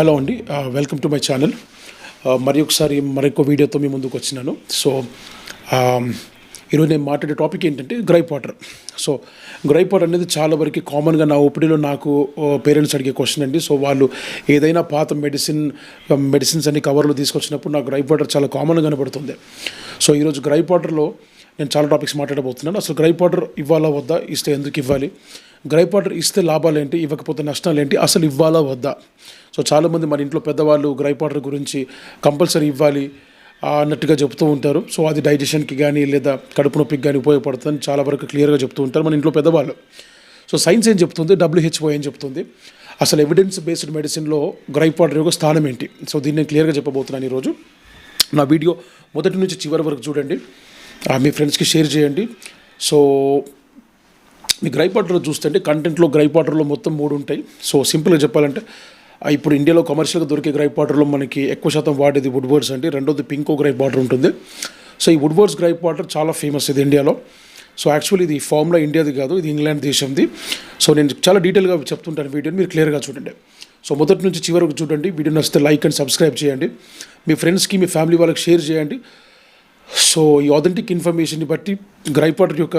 Hello అండి welcome to my channel. మరి ఒకసారి మరొక వీడియోతో మీ ముందుకు వచ్చినాను. సో ఈరోజు నేను మాట్లాడే టాపిక్ ఏంటంటే gripe water so gripe water అనేది చాలా వరకు కామన్గా నా ఓపీడీలో నాకు పేరెంట్స్ అడిగే క్వశ్చన్ అండి. సో వాళ్ళు ఏదైనా పాత మెడిసిన్ మెడిసిన్స్ అన్ని కవర్లో తీసుకొచ్చినప్పుడు నాకు గ్రైప్ వాటర్ చాలా కామన్గా కనబడుతుంది. సో ఈరోజు గ్రైప్ వాటర్లో నేను చాలా టాపిక్స్ మాట్లాడబోతున్నాను. అసలు గ్రైప్ వాటర్ ఇవ్వాలా వద్దా ఇస్తే ఎందుకు ఇవ్వాలి? గ్రైప్ వాటర్ ఇస్తే లాభాలు ఏంటి ఇవ్వకపోతే నష్టాలు ఏంటి అసలు ఇవ్వాలా వద్దా? సో చాలామంది మన ఇంట్లో పెద్దవాళ్ళు గ్రైప్ వాటర్ గురించి కంపల్సరీ ఇవ్వాలి అన్నట్టుగా చెప్తూ ఉంటారు. సో అది డైజెషన్కి కానీ లేదా కడుపు నొప్పికి కానీ ఉపయోగపడుతుందని చాలా వరకు క్లియర్గా చెప్తూ ఉంటారు మన ఇంట్లో పెద్దవాళ్ళు. సో సైన్స్ ఏం చెప్తుంది? డబ్ల్యూహెచ్ఓ ఏం చెప్తుంది? అసలు ఎవిడెన్స్ బేస్డ్ మెడిసిన్లో గ్రైప్ వాటర్ యొక్క స్థానం ఏంటి? సో దీన్ని నేను క్లియర్గా చెప్పబోతున్నాను ఈరోజు. నా వీడియో మొదటి నుంచి చివరి వరకు చూడండి. మీ ఫ్రెండ్స్కి షేర్ చేయండి. సో మీ గ్రైప్ వాటర్లో చూస్తుంటే కంటెంట్లో గ్రైప్ వాటర్లో మొత్తం మూడు ఉంటాయి. సో సింపుల్గా చెప్పాలంటే ఇప్పుడు ఇండియాలో కమర్షియల్గా దొరికే గ్రైప్ వాటర్లో మనకి ఎక్కువ శాతం వాడేది వుడ్వర్డ్స్ అండి. రెండోది పింకో గ్రైప్ వాటర్ ఉంటుంది. సో ఈ వుడ్ వర్డ్స్ గ్రైప్ వాటర్ చాలా ఫేమస్ ఇది ఇండియాలో. సో యాక్చువల్లీ ఇది ఫామ్లో ఇండియాది కాదు ఇది ఇంగ్లాండ్ దేశంది. సో నేను చాలా డీటెయిల్గా చెప్తుంటాను వీడియోని మీరు క్లియర్గా చూడండి. సో మొదటి నుంచి చివరకు చూడండి వీడియో నచ్చితే లైక్ అండ్ సబ్స్క్రైబ్ చేయండి. మీ ఫ్రెండ్స్కి మీ ఫ్యామిలీ వాళ్ళకి షేర్ చేయండి. సో ఈ ఆథెంటిక్ ఇన్ఫర్మేషన్ని బట్టి గ్రైప్ వాటర్ యొక్క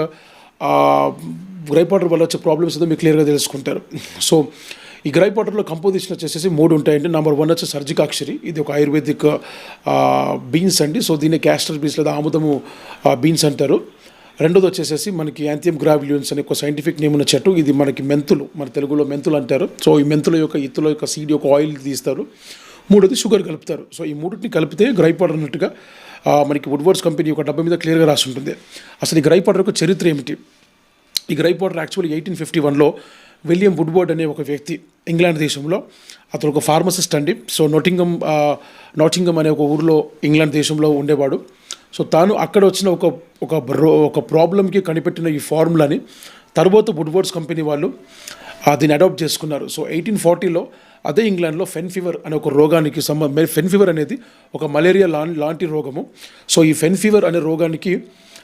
గ్రైప్ వాటర్ వల్ల వచ్చే ప్రాబ్లమ్స్ ఏదో మీరు క్లియర్గా తెలుసుకుంటారు. సో ఈ గ్రైప్ వాటర్లో కంపోజిషన్ వచ్చేసి మూడు ఉంటాయండి. నెంబర్ వన్ వచ్చి సర్జికాక్షరి ఇది ఒక ఆయుర్వేదిక్ బీన్స్ అండి. సో దీన్ని క్యాస్టర్ బీన్స్ లేదా ఆముదము బీన్స్ అంటారు. రెండోది వచ్చేసేసి మనకి యాంథియం గ్రావిలియన్స్ అనే ఒక సైంటిఫిక్ నేమ్ ఉన్న చెట్టు. ఇది మనకి మెంతులు మన తెలుగులో మెంతులు అంటారు. సో ఈ మెంతుల యొక్క ఇత్తుల యొక్క సీడ్ యొక్క ఆయిల్ తీస్తారు. మూడోది షుగర్ కలుపుతారు. సో ఈ మూడింటిని కలిపితే గ్రైప్ వాటర్ అన్నట్టుగా మనకి వుడ్వర్డ్స్ కంపెనీ ఒక డబ్బా మీద క్లియర్గా రాసి ఉంటుంది అసలు ఈ గ్రైప్ వాటర్ యొక్క చరిత్ర ఏమిటి? ఈ gripe water actually eighteen fifty వన్లో విలియం వుడ్వర్డ్ అనే ఒక వ్యక్తి ఇంగ్లాండ్ దేశంలో అతను ఒక ఫార్మసిస్ట్ అండి. సో నోటింగమ్ నోటింగమ్ అనే ఒక ఊరిలో ఇంగ్లాండ్ దేశంలో ఉండేవాడు. సో తాను అక్కడ వచ్చిన ఒక ఒక ఒక ప్రాబ్లమ్కి కనిపెట్టిన ఈ ఫార్ములాని తర్వాత వుడ్వర్డ్స్ కంపెనీ వాళ్ళు దీన్ని అడాప్ట్ చేసుకున్నారు. సో ఎయిటీన్ ఫార్టీలో అదే ఇంగ్లాండ్లో ఫెన్ ఫీవర్ అనే ఒక రోగానికి సంబంధ ఫెన్ ఫీవర్ అనేది ఒక మలేరియా లా లాంటి రోగము. సో ఈ ఫెన్ ఫీవర్ అనే రోగానికి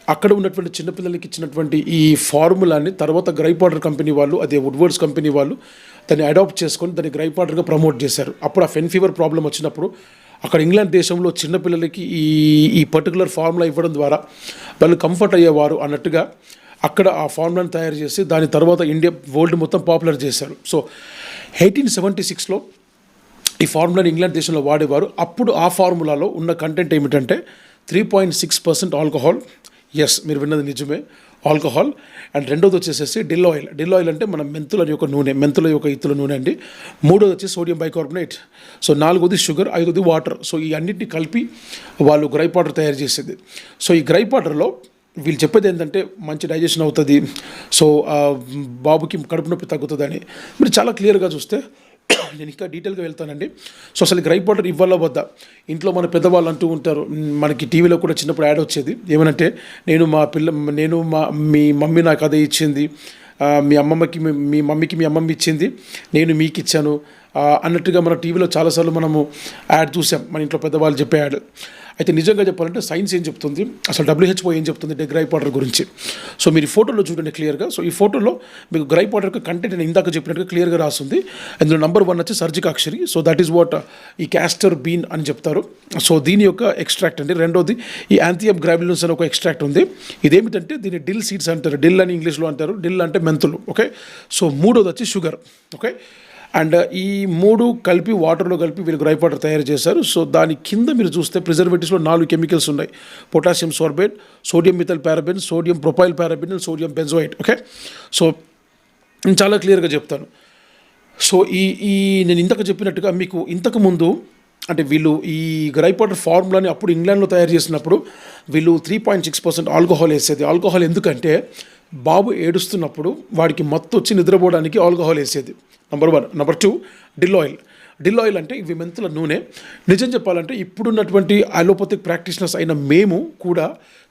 అక్కడ ఉన్నటువంటి చిన్నపిల్లలకి ఇచ్చినటువంటి ఈ ఫార్ములాని తర్వాత గ్రైపాడర్ కంపెనీ వాళ్ళు అదే వుడ్వర్డ్స్ కంపెనీ వాళ్ళు దాన్ని అడాప్ట్ చేసుకొని దాన్ని గ్రైపాడర్గా ప్రమోట్ చేశారు. అప్పుడు ఆ ఫెన్ ఫీవర్ ప్రాబ్లం వచ్చినప్పుడు అక్కడ ఇంగ్లాండ్ దేశంలో చిన్నపిల్లలకి ఈ ఈ పర్టికులర్ ఫార్ములా ఇవ్వడం ద్వారా వాళ్ళు కంఫర్ట్ అయ్యేవారు అన్నట్టుగా అక్కడ ఆ ఫార్ములాను తయారు చేసి దాని తర్వాత ఇండియా వరల్డ్ మొత్తం పాపులర్ చేశారు. సో ఎయిటీన్ సెవెంటీ సిక్స్లో ఈ ఫార్ములాని ఇంగ్లాండ్ దేశంలో వాడేవారు. అప్పుడు ఆ ఫార్ములాలో ఉన్న కంటెంట్ ఏమిటంటే three point six percent alcohol. Yes మీరు విన్నది నిజమే. ఆల్కహాల్. అండ్ రెండోది వచ్చేసేసి డిల్ ఆయిల్. డిల్ ఆయిల్ అంటే మన మెంతుల యొక్క నూనె మెంతుల యొక్క ఇత్తుల నూనె అండి. మూడోది వచ్చి సోడియం బైకార్బోనేట్. సో నాలుగోది షుగర్ ఐదోది వాటర్. సో ఈ అన్నిటిని కలిపి వాళ్ళు గ్రైప్ వాటర్ తయారు చేసేది. సో ఈ గ్రైప్ వాటర్లో వీళ్ళు చెప్పేది ఏంటంటే మంచి డైజెషన్ అవుతుంది. సో బాబుకి కడుపు నొప్పి తగ్గుతుందని. మీరు చాలా క్లియర్గా చూస్తే నేను ఇంకా డీటెయిల్గా వెళ్తానండి. సో అసలు గ్రైప్ వాటర్ ఇవ్వాలా వద్దా? ఇంట్లో మన పెద్దవాళ్ళు అంటూ ఉంటారు మనకి టీవీలో కూడా చిన్నప్పుడు యాడ్ వచ్చేది. ఏమనంటే నేను మా పిల్ల నేను మా మీ మమ్మీ నాకు అదే ఇచ్చింది. మీ అమ్మమ్మకి మీ- మమ్మీకి మీ అమ్మమ్మ ఇచ్చింది. నేను మీకు ఇచ్చాను. అన్నట్టుగా మన టీవీలో చాలాసార్లు మనము యాడ్ చూసాం. మన ఇంట్లో పెద్దవాళ్ళు చెప్పే యాడ్ అయితే నిజంగా చెప్పాలంటే సైన్స్ ఏం చెప్తుంది? అసలు డబ్ల్యూహెచ్ఓ ఏం చెప్తుంది అంటే గ్రైప్ వాటర్ గురించి. సో మీరు ఈ ఫోటోలో చూడండి క్లియర్గా. సో ఈ ఫోటోలో మీకు గ్రైప్ వాటర్ యొక్క కంటెంట్ నేను ఇందాక చెప్పినట్టుగా క్లియర్గా రాస్తుంది అందులో నంబర్ వన్ వచ్చి సర్జికాక్షరి. సో దట్ ఈస్ వాట్ ఈ క్యాస్టర్ బీన్ అని చెప్తారు. సో దీని యొక్క ఎక్స్ట్రాక్ట్ అండి. రెండోది ఈ యాంథియం గ్రావిలన్స్ అని ఒక ఎక్స్ట్రాక్ట్ ఉంది. ఇదేమిటంటే దీన్ని డిల్ సీడ్స్ అంటారు. డిల్ అని ఇంగ్లీష్లో అంటారు. డిల్ అంటే మెంతులు. ఓకే సో మూడోది వచ్చి షుగర్ ఓకే అండ్ ఈ మూడు కలిపి వాటర్లో కలిపి వీళ్ళు గ్రైప్ వాటర్ తయారు చేశారు. సో దాని కింద మీరు చూస్తే ప్రిజర్వేటివ్స్లో నాలుగు కెమికల్స్ ఉన్నాయి. Potassium sorbate sodium methyl paraben sodium propyl paraben sodium benzoate. Okay? So నేను చాలా క్లియర్గా చెప్తాను. సో ఈ ఈ నేను ఇంతకు చెప్పినట్టుగా మీకు ఇంతకు ముందు అంటే వీళ్ళు ఈ గ్రైపాటర్ ఫార్ములాని అప్పుడు ఇంగ్లాండ్లో తయారు చేసినప్పుడు వీళ్ళు three point six percent alcohol వేసేది. ఆల్కహాల్ ఎందుకంటే బాబు ఏడుస్తున్నప్పుడు వాడికి మత్తు వచ్చి నిద్రపోవడానికి ఆల్కహాల్ వేసేది. Number one number two dill oil dill oil అంటే ఇవి మెంతుల నూనె. నిజం చెప్పాలంటే ఇప్పుడున్నటువంటి అలోపతిక్ ప్రాక్టీషనర్స్ అయిన మేము కూడా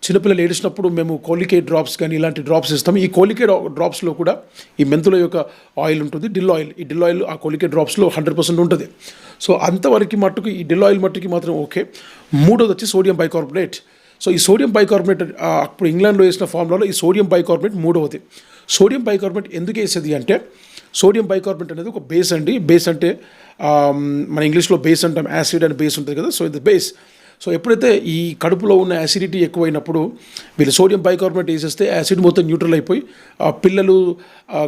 చిన్నపిల్లలు ఏడిచినప్పుడు మేము కోలికేట్ డ్రాప్స్ కానీ ఇలాంటి డ్రాప్స్ ఇస్తాం ఈ కోలికే డ్రాప్స్లో కూడా ఈ మెంతుల యొక్క ఆయిల్ ఉంటుంది. డిల్ ఆయిల్ ఈ డిల్ ఆయిల్ ఆ కోలికేట్ డ్రాప్స్లో హండ్రెడ్ పర్సెంట్ ఉంటుంది. సో అంతవరకు మట్టుకు ఈ డిల్ ఆయిల్ మట్టుకి మాత్రం ఓకే మూడోది వచ్చి సోడియం బైకార్బోనేట్ సో ఈ సోడియం బైకార్బోనేట్ అప్పుడు ఇంగ్లాండ్లో వేసిన ఫార్ములాలో ఈ సోడియం బైకార్బోనేట్ మూడవది. సోడియం బైకార్బోనేట్ ఎందుకు వేసేది అంటే సోడియం బైకార్బోనేట్ అనేది ఒక బేస్ అండి. బేస్ అంటే మన ఇంగ్లీష్లో బేస్ అంటాం. యాసిడ్ అని బేస్ ఉంటుంది కదా. సో ఇది బేస్ సో ఎప్పుడైతే ఈ కడుపులో ఉన్న యాసిడిటీ ఎక్కువైనప్పుడు వీళ్ళు సోడియం బైకార్బోనేట్ వేసేస్తే యాసిడ్ మొత్తం న్యూట్రల్ అయిపోయి ఆ పిల్లలు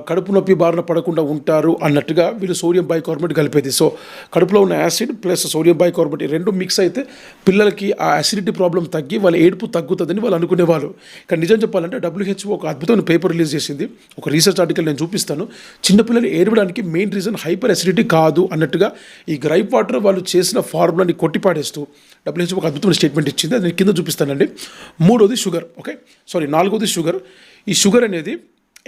కడుపు నొప్పి బారిన పడకుండా ఉంటారు అన్నట్టుగా వీళ్ళు సోడియం బైకార్బోనేట్ కలిపేది. సో కడుపులో ఉన్న యాసిడ్ ప్లస్ సోడియం బైకార్బోనేట్ రెండు మిక్స్ అయితే పిల్లలకి ఆ యాసిడిటీ ప్రాబ్లం తగ్గి వాళ్ళ ఏడుపు తగ్గుతుందని వాళ్ళు అనుకునేవాళ్ళు కానీ నిజం చెప్పాలంటే డబ్ల్యూహెచ్ఓ ఒక అద్భుతమైన పేపర్ రిలీజ్ చేసింది. ఒక రీసెర్చ్ ఆర్టికల్ నేను చూపిస్తాను. చిన్నపిల్లలు ఏడవడానికి మెయిన్ రీజన్ హైపర్ అసిడిటీ కాదు అన్నట్టుగా ఈ గ్రైప్ వాటర్ వాళ్ళు చేసిన ఫార్ములాని కొట్టిపాడేస్తూ డబ్ల్యూహెచ్ఓ ఒక అద్భుతమైన స్టేట్మెంట్ ఇచ్చింది. అది నేను కింద చూపిస్తానండి. మూడోది షుగర్ ఓకే సారీ నాలుగోది షుగర్ ఈ షుగర్ అనేది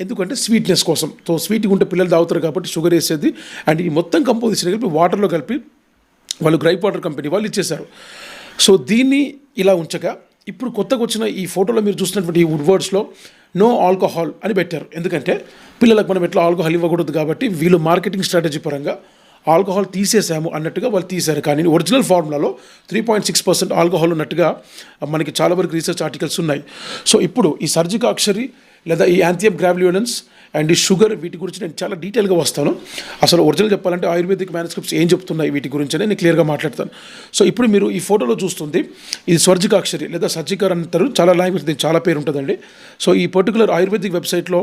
ఎందుకంటే స్వీట్నెస్ కోసం. సో స్వీట్గా ఉంటే పిల్లలు తాగుతారు కాబట్టి షుగర్ వేసేది. అండ్ ఈ మొత్తం కంపోజిషన్ కలిపి వాటర్లో కలిపి వాళ్ళు గ్రైప్ వాటర్ కంపెనీ వాళ్ళు ఇచ్చేశారు. సో దీన్ని ఇలా ఉంచగా ఇప్పుడు కొత్తగా వచ్చిన ఈ ఫోటోలో మీరు చూసినటువంటి ఈ వుడ్ వర్డ్స్లో నో ఆల్కహాల్ అని పెట్టారు. ఎందుకంటే పిల్లలకు మనం ఎట్లా ఆల్కహాల్ ఇవ్వకూడదు కాబట్టి వీళ్ళు మార్కెటింగ్ స్ట్రాటజీ పరంగా ఆల్కహాల్ తీసేసాము అన్నట్టుగా వాళ్ళు తీశారు. కానీ original ఫార్ములాలో three point six percent alcohol ఉన్నట్టుగా మనకి చాలా వరకు రీసెర్చ్ ఆర్టికల్స్ ఉన్నాయి. సో ఇప్పుడు ఈ సర్జికాక్షరి లేదా ఈ యాంథియం గ్రావ్లియోనన్స్ అండ్ ఈ షుగర్ వీటి గురించి నేను చాలా డీటెయిల్గా వస్తాను. అసలు ఒరిజినల్ చెప్పాలంటే ఆయుర్వేదిక్ మ్యానుస్క్రిప్ట్స్ ఏం చెప్తున్నాయి వీటి గురించి నేను క్లియర్గా మాట్లాడతాను. సో ఇప్పుడు మీరు ఈ ఫోటోలో చూస్తుంది ఇది స్వర్జికాక్షరి లేదా సర్జికర్ అంటారు. చాలా లాంగ్వేజ్ దీనికి చాలా పేరు ఉంటుందండి. సో ఈ పర్టికులర్ ఆయుర్వేదిక్ వెబ్సైట్లో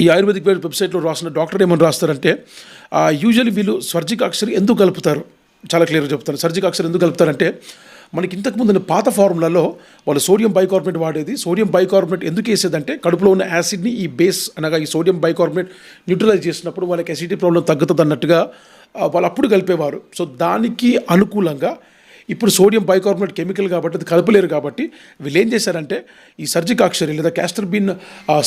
ఈ ఆయుర్వేదిక్ వెబ్సైట్లో రాసిన డాక్టర్ ఏమని రాస్తారంటే యూజువల్లీ వీళ్ళు సర్జిక్ అక్షరి ఎందుకు కలుపుతారు? చాలా క్లియర్గా చెప్తాను. సర్జిక్ అక్షరం ఎందుకు కలుపుతారంటే మనకి ఇంతకుముందు పాత ఫార్ములాలో వాళ్ళు సోడియం బైకార్బోనేట్ వాడేది. సోడియం బైకార్బోనేట్ ఎందుకు వేసేదంటే కడుపులో ఉన్న యాసిడ్ని ఈ బేస్ అనగా ఈ సోడియం బైకార్బోనేట్ న్యూట్రలైజ్ చేసినప్పుడు వాళ్ళకి అసిడిటీ ప్రాబ్లం తగ్గుతుంది అన్నట్టుగా వాళ్ళు అప్పుడు కలిపేవారు. సో దానికి అనుకూలంగా ఇప్పుడు సోడియం బైకార్బోనేట్ కెమికల్ కాబట్టి అది కలపలేరు కాబట్టి వీళ్ళు ఏం చేశారంటే ఈ సర్జికాక్షరి లేదా క్యాస్టర్ బీన్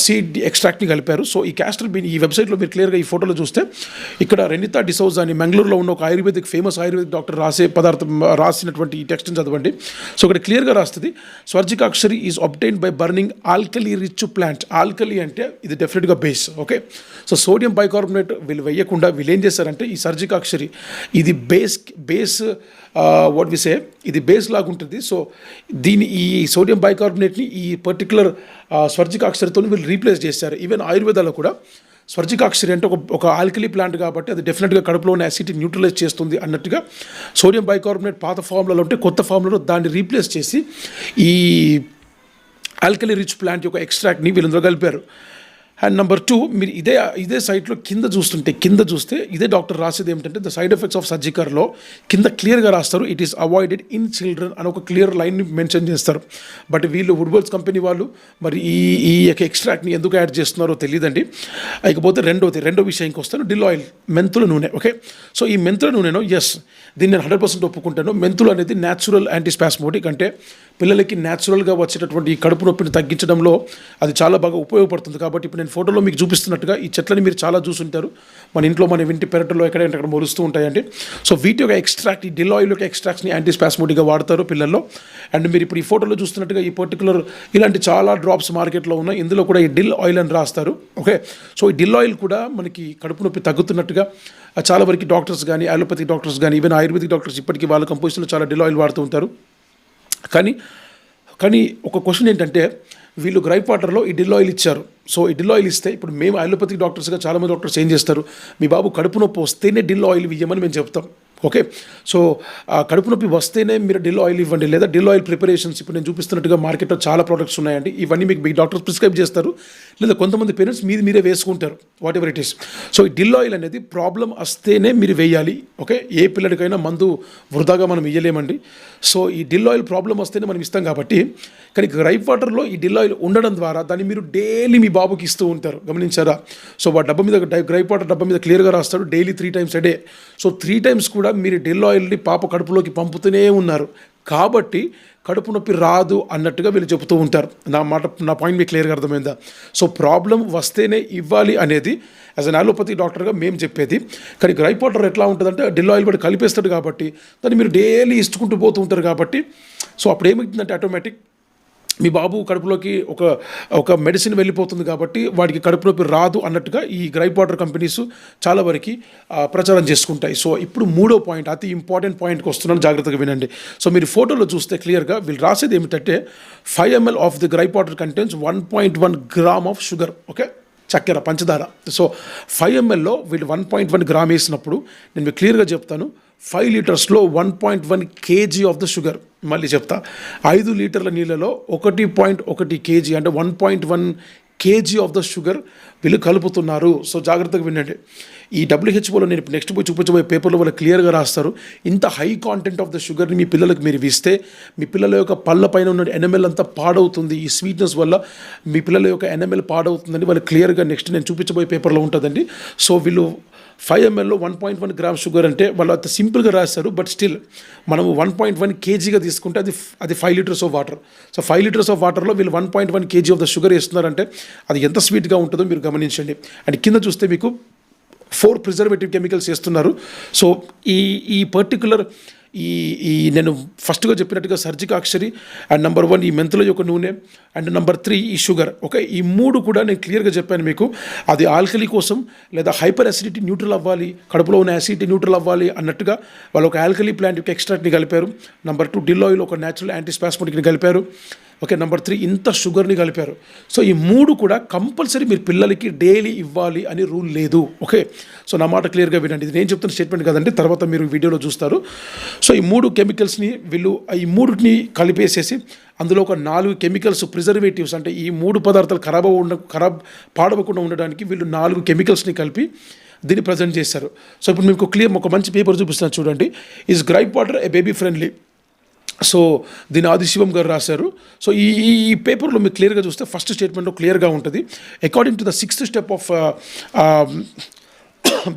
సీడ్ ఎక్స్ట్రాక్ట్ని కలిపారు. సో ఈ క్యాస్టర్ బీన్ ఈ వెబ్సైట్లో మీరు క్లియర్గా ఈ ఫోటోలో చూస్తే ఇక్కడ రెండితా డిసౌజ్ అని మంగళూరులో ఉన్న ఒక ఆయుర్వేదిక్ ఫేమస్ ఆయుర్వేదిక్ డాక్టర్ రాసే పదార్థం రాసినటువంటి ఈ టెక్స్ట్ని చదవండి. సో ఇక్కడ క్లియర్గా రాస్తుంది స్వర్జికాక్షరి is obtain by burning alkali rich plant alkali అంటే ఇది డెఫినెట్గా base okay so sodium bicarbonate వీళ్ళు వేయకుండా వీళ్ళు ఏం చేశారంటే ఈ సర్జికాక్షరి ఇది base base what we say ఇది బేస్ లాగా ఉంటుంది. సో దీని ఈ సోడియం బైకార్బోనేట్ని ఈ పర్టికులర్ స్వర్జికాక్షరితో వీళ్ళు రీప్లేస్ చేశారు. ఈవెన్ ఆయుర్వేదాలో కూడా స్వర్జికాక్షరి అంటే ఒక ఒక ఆల్కలీ ప్లాంట్ కాబట్టి అది డెఫినెట్గా కడుపులో ఉన్న యాసిటీ న్యూట్రలైజ్ చేస్తుంది అన్నట్టుగా సోడియం బైకార్బోనేట్ పాత ఫామ్లలో ఉంటే కొత్త ఫామ్లలో దాన్ని రీప్లేస్ చేసి ఈ ఆల్కలీ రిచ్ ప్లాంట్ యొక్క ఎక్స్ట్రాక్ట్ని వీళ్ళందరూ కలిపారు. అండ్ నెంబర్ టూ మీరు ఇదే ఇదే సైట్లో కింద చూస్తుంటే కింద చూస్తే ఇదే డాక్టర్ రాసేది ఏమిటంటే ద సైడ్ ఎఫెక్ట్స్ ఆఫ్ సర్జికర్లో కింద క్లియర్గా రాస్తారు it is avoided in children అని ఒక క్లియర్ లైన్ని మెన్షన్ చేస్తారు. బట్ వీళ్ళు వుడ్బర్డ్స్ కంపెనీ వాళ్ళు మరి ఈ ఈ యొక్క ఎక్స్ట్రాక్ట్ని ఎందుకు యాడ్ చేస్తున్నారో తెలియదండి. ఇకపోతే రెండోది రెండో విషయంకి వస్తాను. డిల్ ఆయిల్ మెంతుల నూనె ఓకే సో ఈ మెంతుల నూనెను ఎస్ దీన్ని నేను హండ్రెడ్ పర్సెంట్ ఒప్పుకుంటాను. మెంతులు అనేది న్యాచురల్ యాంటీస్పాస్మోటిక్ అంటే పిల్లలకి న్యాచురల్గా వచ్చేటటువంటి ఈ కడుపు నొప్పిని తగ్గించడంలో అది చాలా బాగా ఉపయోగపడుతుంది. కాబట్టి ఇప్పుడు నేను ఫోటోలో మీకు చూపిస్తున్నట్టుగా ఈ చెట్లని మీరు చాలా చూసుంటారు. మన ఇంట్లో మన ఇంటి పెరటలో ఎక్కడైనా అక్కడ మొలుస్తూ ఉంటాయండి. సో వీటి యొక్క ఎక్స్ట్రాక్ట్ ఈ డిల్ ఆయిల్ యొక్క ఎక్స్ట్రాక్ట్స్ని యాంటీస్పాస్మోటిక్గా వాడతారు పిల్లల్లో. అండ్ మీరు ఇప్పుడు ఈ ఫోటోలో చూస్తున్నట్టుగా ఈ పర్టికులర్ ఇలాంటి చాలా డ్రాప్స్ మార్కెట్లో ఉన్నాయి. ఇందులో కూడా ఈ డిల్ ఆయిల్ అని రాస్తారు. ఓకే? సో ఈ డిల్ ఆయిల్ కూడా మనకి కడుపు నొప్పి తగ్గుతున్నట్టుగా చాలా వరకు డాక్టర్స్ కానీ అలోపతి డాక్టర్స్ కానీ ఈవెన్ ఆయుర్వేదిక్ డాక్టర్స్ ఇప్పటికీ వాళ్ళ కంపోజిషన్లో చాలా డిల్ ఆయిల్ వాడుతూ ఉంటారు. కానీ కానీ ఒక క్వశ్చన్ ఏంటంటే వీళ్ళు గ్రైప్ వాటర్లో ఈ డిల్ ఆయిల్ ఇచ్చారు. సో ఈ డిల్ ఆయిల్ ఇస్తే ఇప్పుడు మేము అలోపతిక్ డాక్టర్స్గా చాలామంది డాక్టర్స్ ఏం చేస్తారు? మీ బాబు కడుపు నొప్పి వస్తేనే డిల్ ఆయిల్ ఇవ్వమని మేము చెప్తాం. ఓకే? సో కడుపు నొప్పి వస్తేనే మీరు డిల్ ఆయిల్ ఇవ్వండి. లేదా డిల్ ఆయిల్ ప్రిపరేషన్స్ ఇప్పుడు నేను చూపిస్తున్నట్టుగా మార్కెట్లో చాలా ప్రోడక్ట్స్ ఉన్నాయండి. ఇవన్నీ మీకు మీ డాక్టర్స్ ప్రిస్క్రైబ్ చేస్తారు. లేదా కొంతమంది పేరెంట్స్ మీది మీరే వేసుకుంటారు. Whatever it is so ఈ డిల్ ఆయిల్ అనేది ప్రాబ్లం వస్తేనే మీరు వేయాలి. ఓకే? ఏ పిల్లడికైనా మందు వృధాగా మనం ఇయ్యలేమండి. సో ఈ డిల్ ఆయిల్ ప్రాబ్లం వస్తేనే మనం ఇస్తాం కాబట్టి కానీ రైప్ వాటర్లో ఈ డిల్ ఆయిల్ ఉండడం ద్వారా దాన్ని మీరు డైలీ మీ బాబుకి ఇస్తూ ఉంటారు. గమనించారా? సో ఆ డబ్బా మీద డై- గ్రైప్ డబ్బా మీద క్లియర్గా రాస్తాడు daily three times a day day. So three times కూడా మీరు డెల్ ఆయిల్ని పాప కడుపులోకి పంపుతూనే ఉన్నారు. కాబట్టి కడుపు నొప్పి రాదు అన్నట్టుగా వీళ్ళు చెబుతూ ఉంటారు. నా మాట నా పాయింట్ మీకు క్లియర్గా అర్థమైందా? సో ప్రాబ్లం వస్తేనే ఇవ్వాలి అనేది యాజ్ అన్ అలోపతి డాక్టర్గా మేము చెప్పేది. కానీ గ్రైప్ వాటర్ ఎట్లా ఉంటుందంటే డిల్ ఆయిల్ కూడా కలిపేస్తాడు కాబట్టి దాన్ని మీరు డైలీ ఇచ్చుకుంటూ పోతూ ఉంటారు కాబట్టి సో అప్పుడు ఏమవుతుందంటే ఆటోమేటిక్ మీ బాబు కడుపులోకి ఒక ఒక మెడిసిన్ వెళ్ళిపోతుంది కాబట్టి వాడికి కడుపు నొప్పి రాదు అన్నట్టుగా ఈ గ్రైప్ వాటర్ కంపెనీస్ చాలా వరకు ప్రచారం చేసుకుంటాయి. సో ఇప్పుడు మూడో పాయింట్ అతి ఇంపార్టెంట్ పాయింట్కి వస్తున్నాను. జాగ్రత్తగా వినండి. సో మీరు ఫోటోలో చూస్తే క్లియర్గా వీళ్ళు రాసేది ఏమిటంటే five ML of the gripe water contains one point one gram of sugar okay? చక్కెర పంచదార. సో ఫైవ్ ఎంఎల్లో వీళ్ళు వన్ పాయింట్ వన్ గ్రామ్ వేసినప్పుడు నేను మీకు క్లియర్గా చెప్తాను. Five లీటర్స్లో one point one KG of the sugar. మళ్ళీ చెప్తా ఐదు లీటర్ల నీళ్ళలో ఒకటి పాయింట్ ఒకటి కేజీ అంటే one point one KG of the sugar వీళ్ళు కలుపుతున్నారు. సో జాగ్రత్తగా వినండి. ఈ డబ్ల్యూహెచ్ఓలో నేను నెక్స్ట్ పోయి చూపించబోయే పేపర్లో వాళ్ళు క్లియర్గా రాస్తారు. ఇంత హై కాంటెంట్ ఆఫ్ ద షుగర్ని మీ పిల్లలకు మీరు ఇస్తే మీ పిల్లల యొక్క పళ్ళ పైన ఉన్న ఎనమెల్ అంతా పాడవుతుంది. ఈ స్వీట్నెస్ వల్ల మీ పిల్లల యొక్క ఎనమెల్ పాడవుతుందని వాళ్ళు క్లియర్గా నెక్స్ట్ నేను చూపించబోయే పేపర్లో ఉంటుందండి. సో వీళ్ళు five ఎంఎల్లో one point one gram sugar అంటే వాళ్ళు అంత సింపుల్గా రాస్తారు బట్ స్టిల్ మనము వన్ పాయింట్ వన్ కేజీగా తీసుకుంటే అది అది five litres of water so five litres of వాటర్లో వీళ్ళు one point one KG of the sugar వేస్తున్నారంటే అది ఎంత స్వీట్గా ఉంటుందో మీరు గమనించండి. అండ్ కింద చూస్తే మీకు ఫోర్ ప్రిజర్వేటివ్ కెమికల్స్ వేస్తున్నారు. సో ఈ ఈ పర్టికులర్ ఈ ఈ నేను ఫస్ట్గా చెప్పినట్టుగా సర్జిక అక్షరి అండ్ నెంబర్ వన్ ఈ మెంతుల యొక్క నూనె అండ్ నెంబర్ త్రీ ఈ షుగర్ ఓకే ఈ మూడు కూడా నేను క్లియర్గా చెప్పాను మీకు. అది ఆల్కలీ కోసం లేదా హైపర్ అసిడిటీ న్యూట్రల్ అవ్వాలి కడుపులో ఉన్న యాసిడిటీ న్యూట్రల్ అవ్వాలి అన్నట్టుగా వాళ్ళు ఒక ఆల్కలీ ప్లాంట్ యొక్క ఎక్స్ట్రాక్ట్ని కలిపారు. నెంబర్ టూ డిల్ ఆయిల్ ఒక న్యాచురల్ యాంటీస్పాస్మోటిక్ని కలిపారు. ఓకే నెంబర్ త్రీ ఇంత షుగర్ని కలిపారు. సో ఈ మూడు కూడా కంపల్సరీ మీరు పిల్లలకి డైలీ ఇవ్వాలి అని రూల్ లేదు. ఓకే సో నా మాట క్లియర్గా వినండి. ఇది నేను చెప్తున్న స్టేట్మెంట్ కదండి తర్వాత మీరు వీడియోలో చూస్తారు. సో ఈ మూడు కెమికల్స్ని వీళ్ళు ఈ మూడుని కలిపేసేసి అందులో ఒక నాలుగు కెమికల్స్ ప్రిజర్వేటివ్స్ అంటే ఈ మూడు పదార్థాలు ఖరాబ్ ఉండ ఖరాబ్ పాడవకుండా ఉండడానికి వీళ్ళు నాలుగు కెమికల్స్ని కలిపి దీన్ని ప్రజెంట్ చేశారు. సో ఇప్పుడు మీకు క్లియర్ ఒక మంచి పేపర్ చూపిస్తాను చూడండి. Is gripe water a baby friendly so దీని ఆదిశివం గారు రాశారు. సో ఈ ఈ పేపర్లో మీరు క్లియర్గా చూస్తే ఫస్ట్ స్టేట్మెంట్లో క్లియర్గా ఉంటుంది. According to the sixth step of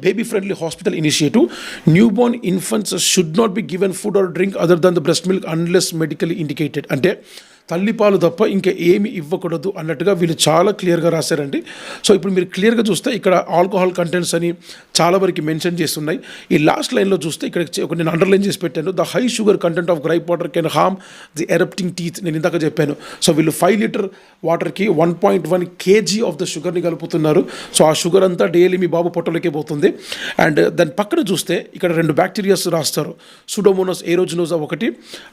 baby friendly hospital initiative newborn infants should not be given food or drink other than the breast milk unless medical indicated అంటే తల్లిపాలు తప్ప ఇంకా ఏమి ఇవ్వకూడదు అన్నట్టుగా వీళ్ళు చాలా క్లియర్గా రాశారండి. సో ఇప్పుడు మీరు క్లియర్గా చూస్తే ఇక్కడ ఆల్కహాల్ కంటెంట్స్ అని చాలా వరకు మెన్షన్ చేస్తున్నాయి. ఈ లాస్ట్ లైన్లో చూస్తే ఇక్కడ ఒక నేను అండర్లైన్ చేసి పెట్టాను. The high sugar content of gripe water can harm the erupting teeth. నేను ఇందాక చెప్పాను. సో వీళ్ళు ఫైవ్ లీటర్ వాటర్కి one point one KG of the షుగర్ని కలుపుతున్నారు. సో ఆ షుగర్ అంతా డైలీ మీ బాబు పొట్టలోకి పోతుంది. అండ్ దాని పక్కన చూస్తే ఇక్కడ రెండు బ్యాక్టీరియాస్ రాస్తారు. సుడోమోనస్ ఏరోజినోజా ఒకటి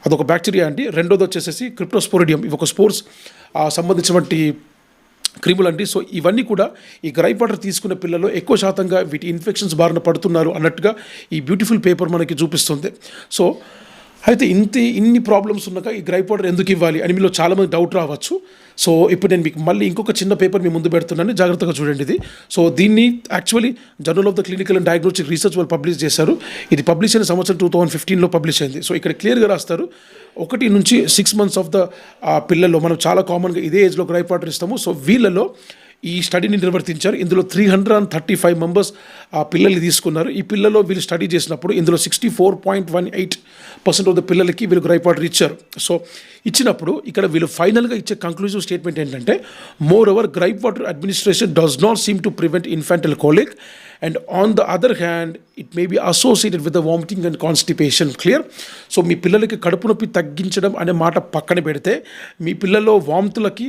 అదొక బ్యాక్టీరియా అండి. రెండోది వచ్చేసేసి క్రిప్టోస్పోరిడియం ఇవి ఒక స్పోర్ట్స్ సంబంధించినటువంటి క్రిములు అండి. సో ఇవన్నీ కూడా ఈ గ్రైప్ వాటర్ తీసుకున్న పిల్లలు ఎక్కువ శాతంగా వీటి ఇన్ఫెక్షన్స్ బారిన పడుతున్నారు అన్నట్టుగా ఈ బ్యూటిఫుల్ పేపర్ మనకి చూపిస్తుంది. సో అయితే ఇంత ఇన్ని ప్రాబ్లమ్స్ ఉన్నాక ఈ గ్రైప్ పౌడర్ ఎందుకు ఇవ్వాలి అని మీలో చాలామంది డౌట్ రావచ్చు. సో ఇప్పుడు నేను మీకు మళ్ళీ ఇంకొక చిన్న పేపర్ మీ ముందు పెడుతున్నాను. జాగ్రత్తగా చూడండి ఇది. సో దీన్ని actually journal of the clinical and diagnostic research వాళ్ళు పబ్లిష్ చేశారు. ఇది పబ్లిష్ అయిన సంవత్సరం టూ థౌసండ్ ఫిఫ్టీన్లో పబ్లిష్ అయింది. సో ఇక్కడ క్లియర్గా రాస్తారు. ఒకటి నుంచి సిక్స్ మంత్స్ ఆఫ్ ద పిల్లల్లో మనం చాలా కామన్గా ఇదే ఏజ్లో గ్రైప్ పౌడర్ ఇస్తాము. సో వీళ్ళలో ఈ స్టడీని నిర్వర్తించారు. ఇందులో three hundred and thirty five members ఆ పిల్లల్ని తీసుకున్నారు. ఈ పిల్లల్లో వీళ్ళు స్టడీ చేసినప్పుడు ఇందులో sixty four point one eight percent of the పిల్లలకి వీళ్ళు గ్రైప్ వాటర్ ఇచ్చారు. సో ఇచ్చినప్పుడు ఇక్కడ వీళ్ళు ఫైనల్గా ఇచ్చే కంక్లూజివ్ స్టేట్మెంట్ ఏంటంటే moreover gripe water administration does not seem to prevent infantile colic and on the other hand it may be associated with the vomiting and constipation clear so మీ పిల్లలకి కడుపు నొప్పి తగ్గించడం అనే మాట పక్కన పెడితే మీ పిల్లల్లో వాంతులకి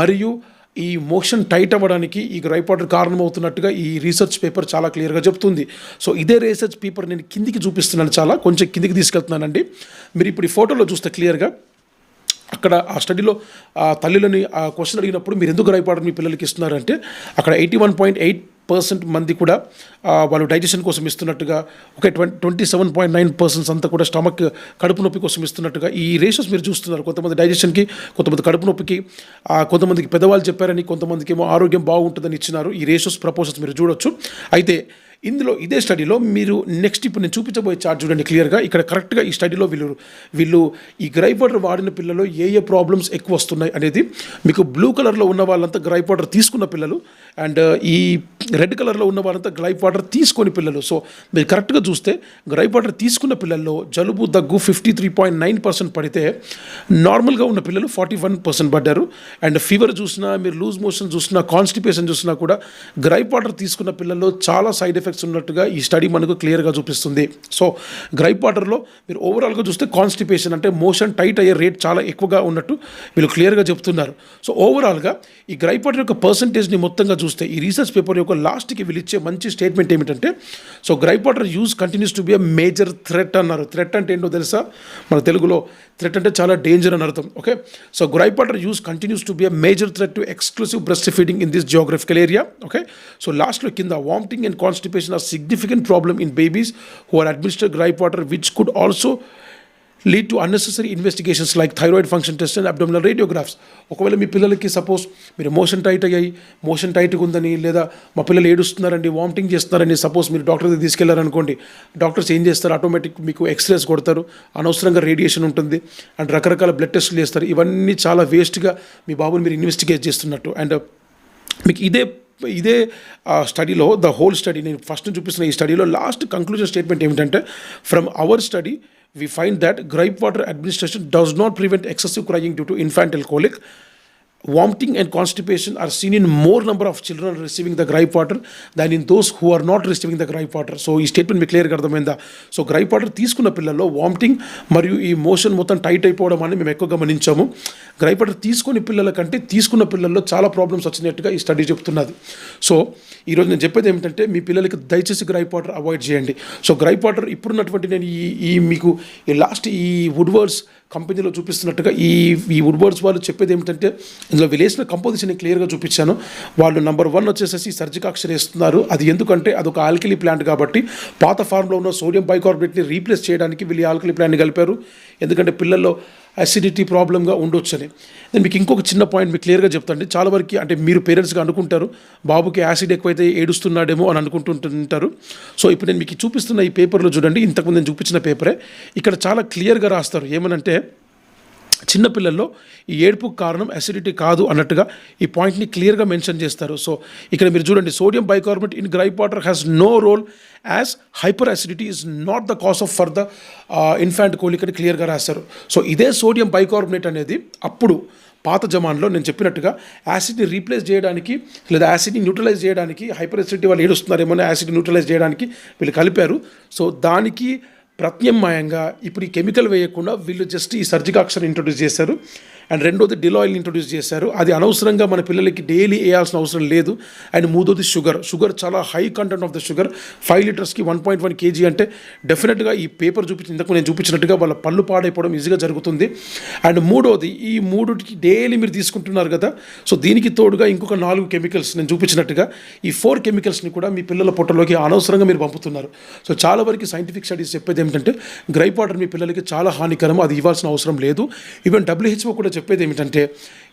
మరియు ఈ మోషన్ టైట్ అవ్వడానికి ఈ గ్రైప్ కారణమవుతున్నట్టుగా ఈ రీసెర్చ్ పేపర్ చాలా క్లియర్గా చెప్తుంది. సో ఇదే రీసెర్చ్ పేపర్ నేను కిందికి చూపిస్తున్నాను చాలా కొంచెం కిందికి తీసుకెళ్తున్నానండి. మీరు ఇప్పుడు ఈ ఫోటోలో చూస్తే క్లియర్గా అక్కడ ఆ స్టడీలో ఆ తల్లిలని ఆ క్వశ్చన్ అడిగినప్పుడు మీరు ఎందుకు గ్రైప్ మీ పిల్లలకి ఇస్తున్నారంటే అక్కడ eighty one point eight percent మంది కూడా వాళ్ళు డైజెషన్ కోసం ఇస్తున్నట్టుగా ఒక twenty twenty seven point nine percents అంతా కూడా స్టమక్ కడుపు నొప్పి కోసం ఇస్తున్నట్టుగా ఈ రేషియోస్ మీరు చూస్తున్నారు. కొంతమంది డైజెషన్కి కొంతమంది కడుపు నొప్పికి కొంతమందికి పెద్దవాళ్ళు చెప్పారని కొంతమందికి ఏమో ఆరోగ్యం బాగుంటుందని ఇచ్చినారు. ఈ రేషియోస్ ప్రపోజల్స్ మీరు చూడొచ్చు. అయితే ఇందులో ఇదే స్టడీలో మీరు నెక్స్ట్ ఇప్పుడు నేను చూపించబోయే చార్ట్ చూడండి క్లియర్గా ఇక్కడ కరెక్ట్గా ఈ స్టడీలో వీళ్ళు వీళ్ళు ఈ గ్రైప్ వాటర్ వాడిన పిల్లలు ఏ ఏ ప్రాబ్లమ్స్ ఎక్కువ వస్తున్నాయి అనేది మీకు బ్లూ కలర్లో ఉన్న వాళ్ళంతా గ్రైప్ వాటర్ తీసుకున్న పిల్లలు అండ్ ఈ రెడ్ కలర్లో ఉన్న వాళ్ళంతా గ్రైప్ వాటర్ తీసుకొని పిల్లలు. సో మీరు కరెక్ట్గా చూస్తే గ్రైప్ వాటర్ తీసుకున్న పిల్లల్లో జలుబు దగ్గు fifty three point nine percent పడితే నార్మల్గా ఉన్న పిల్లలు ఫార్టీ వన్ పర్సెంట్ పడ్డారు. అండ్ ఫీవర్ చూసినా మీరు లూజ్ మోషన్ చూసినా కాన్స్టిపేషన్ చూసినా కూడా గ్రైప్ వాటర్ తీసుకున్న పిల్లల్లో చాలా సైడ్ ఎఫెక్ట్స్ ఉన్నట్టుగా ఈ స్టడీ మనకు క్లియర్గా చూపిస్తుంది. సో గ్రైప్ వాటర్లో మీరు ఓవరాల్గా చూస్తే కాన్స్టిపేషన్ అంటే మోషన్ టైట్ అయ్యే రేట్ చాలా ఎక్కువగా ఉన్నట్టు వీళ్ళు క్లియర్గా చెప్తున్నారు. సో ఓవరాల్గా ఈ గ్రైప్ వాటర్ యొక్క పర్సంటేజ్ని మొత్తంగా చూస్తే ఈ రీసెర్చ్ పేపర్ యొక్క లాస్ట్కి వీళ్ళు ఇచ్చే మంచి స్టేట్మెంట్ ఏమిటంటే so gripe water use continues to be a major threat అన్నారు. థ్రెట్ అంటే ఏంటో తెలుసా? మన తెలుగులో థ్రెట్ అంటే చాలా డేంజర్ అని అర్థం. Okay so gripe water use continues to be a major threat to exclusive breast feeding in this geographical area okay so లాస్ట్లో కింద vomiting and constipation are significant problem in babies who are administer gripe water which could also lead to unnecessary investigations like thyroid function test and abdominal radiographs ఒకవేళ మీ పిల్లలకి suppose మీరు motion tight అయ్యాయి motion టైట్గా ఉందని లేదా మా పిల్లలు ఏడుస్తున్నారండి వామిటింగ్ చేస్తున్నారని సపోజ్ మీరు డాక్టర్ దగ్గర తీసుకెళ్ళారనుకోండి డాక్టర్స్ ఏం చేస్తారు? ఆటోమేటిక్ మీకు ఎక్స్రేస్ కొడతారు అనవసరంగా రేడియేషన్ ఉంటుంది అండ్ రకరకాల బ్లడ్ టెస్టులు చేస్తారు. ఇవన్నీ చాలా వేస్ట్గా మీ బాబుని మీరు ఇన్వెస్టిగేట్ చేస్తున్నట్టు. అండ్ uh, మీకు ఇదే ఇదే స్టడీలో ద హోల్ స్టడీ నేను ఫస్ట్ చూపిస్తున్న ఈ స్టడీలో లాస్ట్ కంక్లూజన్ స్టేట్మెంట్ ఏమిటంటే from our study we find that gripe water administration does not prevent excessive crying due to infantile colic Vomiting and constipation are seen in more number of children receiving the gripe water than in those who are not receiving the gripe water. So ఈ statement మీకు క్లియర్గా అర్థమైందా? So gripe water తీసుకున్న పిల్లల్లో vomiting మరియు ఈ motion మొత్తం tight అయిపోవడం అని మేము ఎక్కువ గమనించాము. గ్రైప్ వాటర్ తీసుకుని పిల్లల కంటే తీసుకున్న పిల్లల్లో చాలా ప్రాబ్లమ్స్ వచ్చినట్టుగా ఈ స్టడీ చెప్తున్నది. సో ఈరోజు నేను చెప్పేది ఏమిటంటే మీ పిల్లలకి దయచేసి గ్రైప్ వాటర్ అవాయిడ్ చేయండి. సో గ్రైప్ వాటర్ ఇప్పుడున్నటువంటి నేను ఈ ఈ మీకు ఈ లాస్ట్ ఈ వుడ్వర్డ్స్ కంపెనీలో చూపిస్తున్నట్టుగా ఈ ఈ వుడ్వర్డ్స్ వాళ్ళు చెప్పేది ఏమిటంటే ఇందులో విలేసిన కంపోజిషన్ క్లియర్గా చూపించాను. వాళ్ళు నెంబర్ వన్ వచ్చేసేసి సర్జికాక్షర్ వేస్తున్నారు. అది ఎందుకంటే అది ఒక ఆల్కలీ ప్లాంట్ కాబట్టి పాత ఫార్మ్లో ఉన్న సోడియం బైకార్బోనేట్ని రీప్లేస్ చేయడానికి వీళ్ళు ఆల్కలీ ప్లాంట్ కలిపారు. ఎందుకంటే పిల్లల్లో అసిడిటీ ప్రాబ్లంగా ఉండొచ్చని. నేను మీకు ఇంకొక చిన్న పాయింట్ మీకు క్లియర్గా చెప్తాండి చాలా వరకు అంటే మీరు పేరెంట్స్గా అనుకుంటారు బాబుకి యాసిడ్ ఎక్కువైతే ఏడుస్తున్నాడేమో అని అనుకుంటుంటారు. సో ఇప్పుడు నేను మీకు చూపిస్తున్న ఈ పేపర్లో చూడండి. ఇంతకుముందు నేను చూపించిన పేపరే ఇక్కడ చాలా క్లియర్గా రాస్తారు. ఏమనంటే చిన్నపిల్లల్లో ఈ ఏడుపుకు కారణం అసిడిటీ కాదు అన్నట్టుగా ఈ పాయింట్ని క్లియర్గా మెన్షన్ చేస్తారు. సో ఇక్కడ మీరు చూడండి sodium bicarbonate in gripe water has no role as hyperacidity is not the cause of for the infant colic అని క్లియర్గా రాశారు. సో ఇదే సోడియం బైకార్బోనేట్ అనేది అప్పుడు పాత జమాన్లో నేను చెప్పినట్టుగా యాసిడ్ని రీప్లేస్ చేయడానికి లేదా యాసిడ్ని న్యూట్రలైజ్ చేయడానికి హైపర్ అసిడిటీ వాళ్ళు ఏడుస్తున్నారేమో యాసిడ్ న్యూట్రలైజ్ చేయడానికి వీళ్ళు కలిపారు. సో దానికి ప్రత్యామ్నాయంగా ఇప్పుడు ఈ కెమికల్ వేయకుండా వీళ్ళు జస్ట్ ఈ సర్జికాక్షన్ ఇంట్రొడ్యూస్ చేశారు. అండ్ రెండోది డిలాయిల్ ఇంట్రొడ్యూస్ చేశారు. అది అనవసరంగా మన పిల్లలకి డైలీ వేయాల్సిన అవసరం లేదు. అండ్ మూడోది షుగర్ షుగర్ చాలా high content of the sugar five లీటర్స్కి one point one KG అంటే డెఫినెట్గా ఈ పేపర్ చూపించి ఇంతకు నేను చూపించినట్టుగా వాళ్ళ పళ్ళు పాడైపోవడం ఈజీగా జరుగుతుంది. అండ్ మూడోది ఈ మూడుకి డైలీ మీరు తీసుకుంటున్నారు కదా. సో దీనికి తోడుగా ఇంకొక నాలుగు కెమికల్స్ నేను చూపించినట్టుగా ఈ ఫోర్ కెమికల్స్ని కూడా మీ పిల్లల పొట్టలోకి అనవసరంగా మీరు పంపుతున్నారు. సో చాలా వరకు సైంటిఫిక్ స్టడీస్ చెప్పేది ఏమిటంటే గ్రైప్ వాటర్ మీ పిల్లలకి చాలా హానికరం అది ఇవ్వాల్సిన అవసరం లేదు. ఈవెన్ డబ్ల్యూహెచ్ఓ కూడా చెప్పేది ఏమిటంటే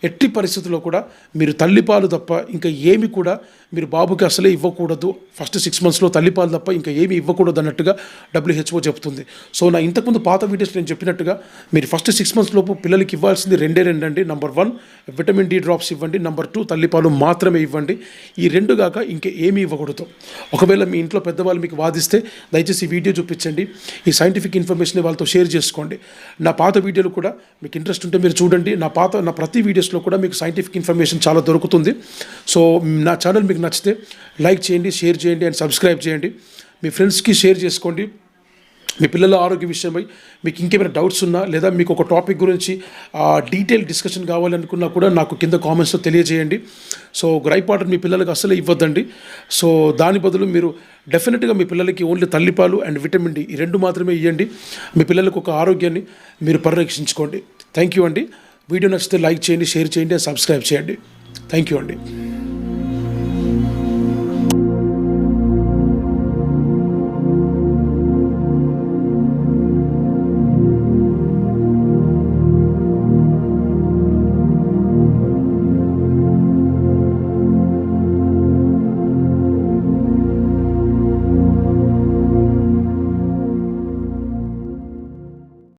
ఎట్టి పరిస్థితుల్లో కూడా మీరు తల్లిపాలు తప్ప ఇంకా ఏమి కూడా మీరు బాబుకి అసలే ఇవ్వకూడదు. ఫస్ట్ సిక్స్ మంత్స్లో తల్లిపాలు తప్ప ఇంకా ఏమి ఇవ్వకూడదు అన్నట్టుగా డబ్ల్యూహెచ్ఓ చెప్తుంది సో నా ఇంతకుముందు పాత వీడియోస్ నేను చెప్పినట్టుగా మీరు ఫస్ట్ సిక్స్ మంత్స్ లోపు పిల్లలకి ఇవ్వాల్సింది రెండే రెండండి. Number one vitamin D drops ఇవ్వండి. నంబర్ టూ తల్లిపాలు మాత్రమే ఇవ్వండి. ఈ రెండు కాక ఇంకా ఏమీ ఇవ్వకూడదు. ఒకవేళ మీ ఇంట్లో పెద్దవాళ్ళు మీకు వాదిస్తే దయచేసి వీడియో చూపించండి. ఈ సైంటిఫిక్ ఇన్ఫర్మేషన్ వాళ్ళతో షేర్ చేసుకోండి. నా పాత వీడియోలు కూడా మీకు ఇంట్రెస్ట్ ఉంటే మీరు చూడండి. నా పాత నా ప్రతి వీడియోస్లో కూడా మీకు సైంటిఫిక్ ఇన్ఫర్మేషన్ చాలా దొరుకుతుంది. సో నా ఛానల్ మీకు నచ్చితే లైక్ చేయండి షేర్ చేయండి అండ్ సబ్స్క్రైబ్ చేయండి. మీ ఫ్రెండ్స్కి షేర్ చేసుకోండి. మీ పిల్లల ఆరోగ్య విషయమై మీకు ఇంకేమైనా డౌట్స్ ఉన్నా లేదా మీకు ఒక టాపిక్ గురించి డీటెయిల్ డిస్కషన్ కావాలనుకున్నా కూడా నాకు కింద కామెంట్స్లో తెలియజేయండి. సో గ్రైప్ వాటర్ మీ పిల్లలకు అసలే ఇవ్వద్దండి. సో దాని బదులు మీరు డెఫినెట్గా మీ పిల్లలకి ఓన్లీ తల్లిపాలు అండ్ విటమిన్ డి ఈ రెండు మాత్రమే ఇవ్వండి మీ పిల్లలకు ఒక ఆరోగ్యాన్ని మీరు పరిరక్షించుకోండి. థ్యాంక్ యూ అండి. వీడియో నచ్చితే లైక్ చేయండి షేర్ చేయండి అండ్ సబ్స్క్రైబ్ చేయండి. థ్యాంక్ యూ అండి.